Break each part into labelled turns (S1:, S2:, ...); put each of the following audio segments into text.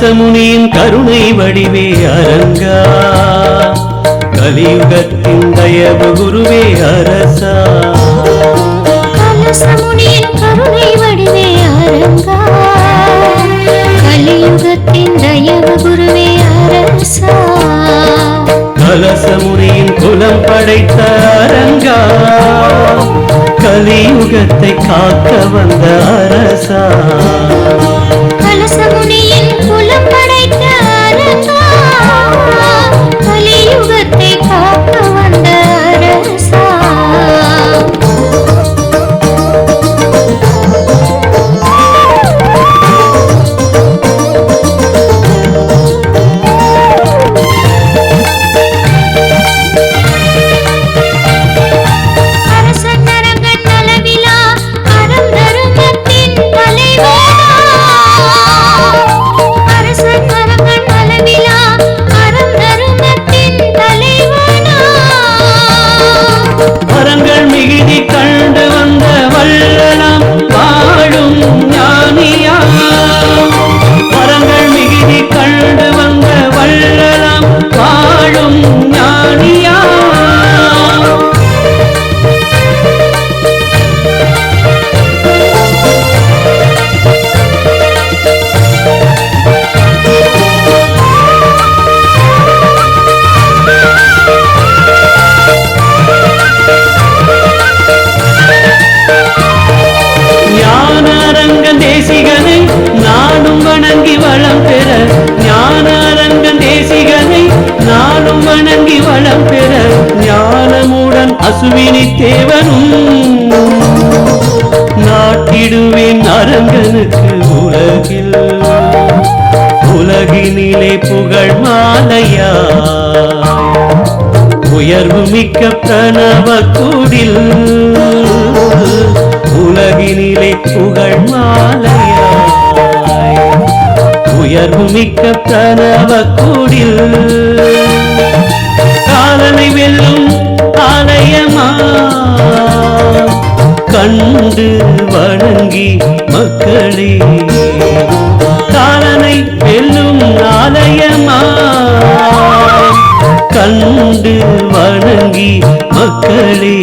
S1: கலசமுனியின் கருணை வடிவே அரங்கா. கலியுகத்தின் தயவு குருவே அரசா.
S2: கலசமுனியின் கருணை வடிவே அரங்கா. கலியுகத்தின் தயவு குருவே அரசா.
S1: கலசமுனியின் குலம் படைத்த அரங்கா. கலியுகத்தை காக்க வந்த அரசா. நானும் வளம் பெற ஞானமுடன் அசுவினி தேவனும். நாட்டிடுவேன் அரங்கனுக்கு உலகில். உலகினிலே புகழ் மாலையா. உயர்வு மிக்க பிரணவ கூடில். உலகினிலே புகழ் மாலையாய். உயர்வு மிக்க பிரணவ கூடில். கொண்டு வணங்கி மக்களே. காலனை வெல்லும் ஆலயமா? கண்டு வணங்கி மக்களே.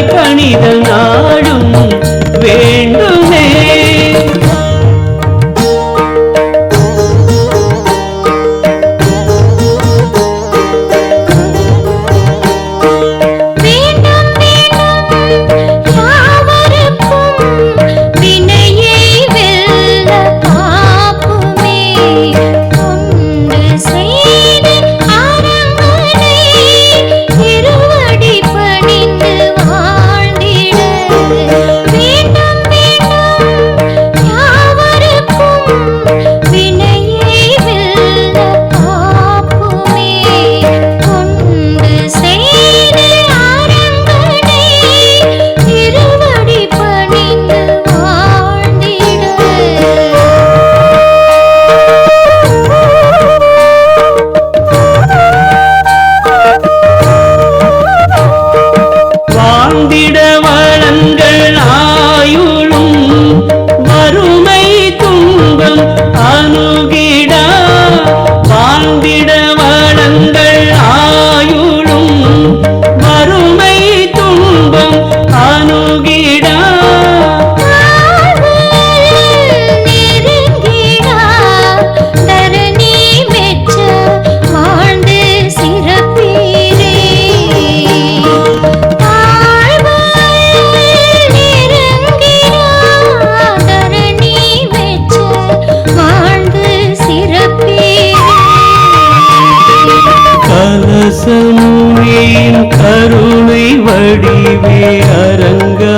S1: அடிபணிதல் நாடும் வேண்டும்
S2: அரசனுமே
S1: கருணை வடிவே அரங்கா.